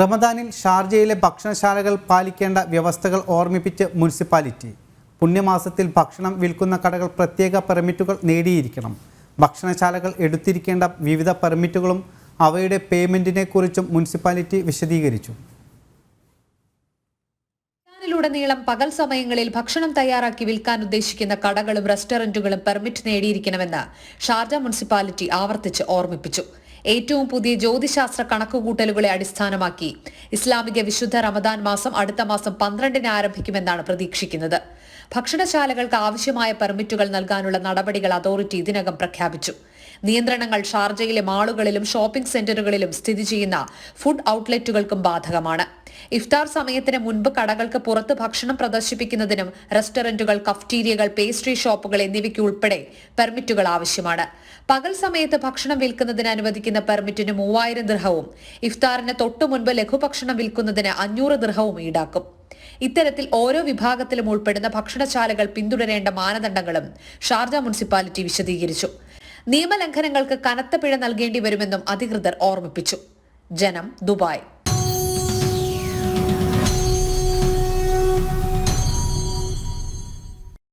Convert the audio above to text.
റമദാനിൽ ഷാർജയിലെ ഭക്ഷണശാലകൾ പാലിക്കേണ്ട വ്യവസ്ഥകൾ ഓർമ്മിപ്പിച്ച് മുനിസിപ്പാലിറ്റി. പുണ്യമാസത്തിൽ ഭക്ഷണം വിൽക്കുന്ന കടകൾ പ്രത്യേക പെർമിറ്റുകൾ നേടിയിരിക്കണം. ഭക്ഷണശാലകൾ എടുത്തിരിക്കേണ്ട വിവിധ പെർമിറ്റുകളും അവയുടെ പേയ്മെന്റിനെ കുറിച്ചും മുനിസിപ്പാലിറ്റി വിശദീകരിച്ചു. ിലുടനീളം പകൽ സമയങ്ങളിൽ ഭക്ഷണം തയ്യാറാക്കി വിൽക്കാൻ ഉദ്ദേശിക്കുന്ന കടകളും റെസ്റ്റോറന്റുകളും പെർമിറ്റ് നേടിയിരിക്കണമെന്ന് ഷാർജ മുനിസിപ്പാലിറ്റി ആവർത്തിച്ച് ഓർമ്മിപ്പിച്ചു. ഏറ്റവും പുതിയ ജ്യോതിശാസ്ത്ര കണക്കുകൂട്ടലുകളെ അടിസ്ഥാനമാക്കി ഇസ്ലാമിക വിശുദ്ധ റമദാൻ മാസം അടുത്ത മാസം പന്ത്രണ്ടിന് ആരംഭിക്കുമെന്നാണ് പ്രതീക്ഷിക്കുന്നത്. ഭക്ഷണശാലകൾക്ക് ആവശ്യമായ പെർമിറ്റുകൾ നൽകാനുള്ള നടപടികൾ അതോറിറ്റി ഇതിനകം പ്രഖ്യാപിച്ചു. നിയന്ത്രണങ്ങൾ ഷാർജയിലെ മാളുകളിലും ഷോപ്പിംഗ് സെന്ററുകളിലും സ്ഥിതി ചെയ്യുന്ന ഫുഡ് ഔട്ട്ലെറ്റുകൾക്കും ബാധകമാണ്. ഇഫ്താർ സമയത്തിന് മുൻപ് കടകൾക്ക് പുറത്ത് ഭക്ഷണം പ്രദർശിപ്പിക്കുന്നതിനും റെസ്റ്റോറന്റുകൾ കഫ്റ്റീരിയകൾ പേസ്ട്രി ഷോപ്പുകൾ എന്നിവയ്ക്ക് ഉൾപ്പെടെ പെർമിറ്റുകൾ ആവശ്യമാണ്. പകൽ സമയത്ത് ഭക്ഷണം വിൽക്കുന്നതിന് അനുവദിക്കുന്ന പെർമിറ്റിന് മൂവായിരം ദൃഹവും ഇഫ്താറിന് തൊട്ടു മുൻപ് ലഘുഭക്ഷണം വിൽക്കുന്നതിന് അഞ്ഞൂറ് ദൃഹവും ഈടാക്കും. ഇത്തരത്തിൽ ഓരോ വിഭാഗത്തിലും ഉൾപ്പെടുന്ന ഭക്ഷണശാലകൾ പിന്തുടരേണ്ട മാനദണ്ഡങ്ങളും ഷാർജ മുനിസിപ്പാലിറ്റി വിശദീകരിച്ചു. നിയമലംഘനങ്ങൾക്ക് കനത്ത പിഴ നൽകേണ്ടി വരുമെന്നും അധികൃതർ ഓർമ്മിപ്പിച്ചു. ജനം ദുബായ്.